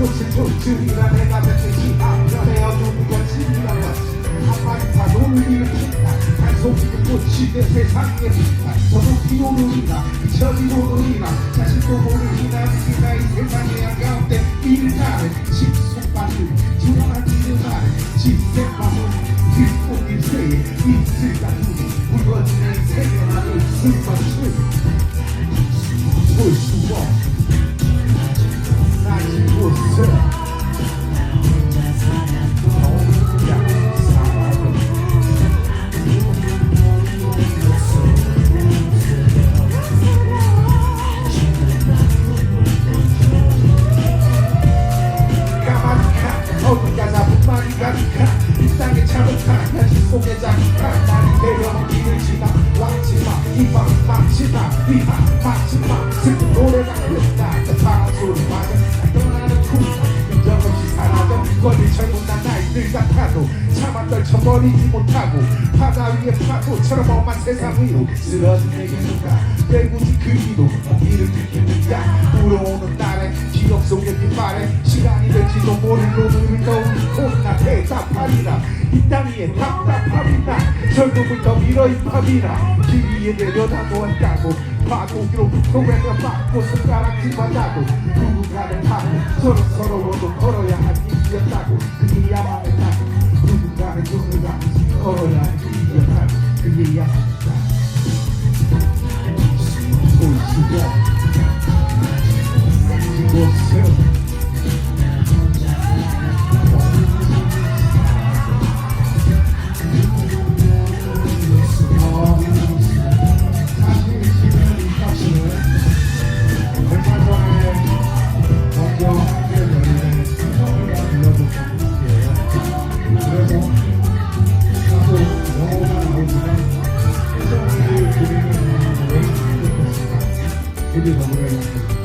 꽃을 줬으리라 내가 뱉듯이 앞전에 어두운 것이라 왔지 한마디 파도를 일으킨다 단속이 꽃이 내 세상에 빛나 저도 비오르리라 저리 오르리라 자신도 모르리라 우리가 이 세상의 한가운데 일가를 십속밭을 주만한 일을 말해 집생마을 뒷꽃잎새에 이슬 같은 굵어지는 세계만을 술맛 젊은 난 나이들 같아도 차마 떨쳐버리지 못하고 바다 위에 파도처럼 험한 세상 위로 쓰러진 내게 누가? 왜 굳이 그 길로 어디를 들겠는가? 불어오는 날에 기억 속에 빗발에 시간이 될지도 모를 눈을 떠올리고 나 대답하리라. 이 땅 위에 답답함이나 절벽을 더 밀어 이 밤이라. 길 위에 내려다 놓았다고 pago Yo correct the block Con su cara encima taco Tu lugar de taco Solo, solo roto Oro ya aquí y ataco Y llama el taco lugar de lugar Oro ya aquí ataco Bugün hamura yapıyorum.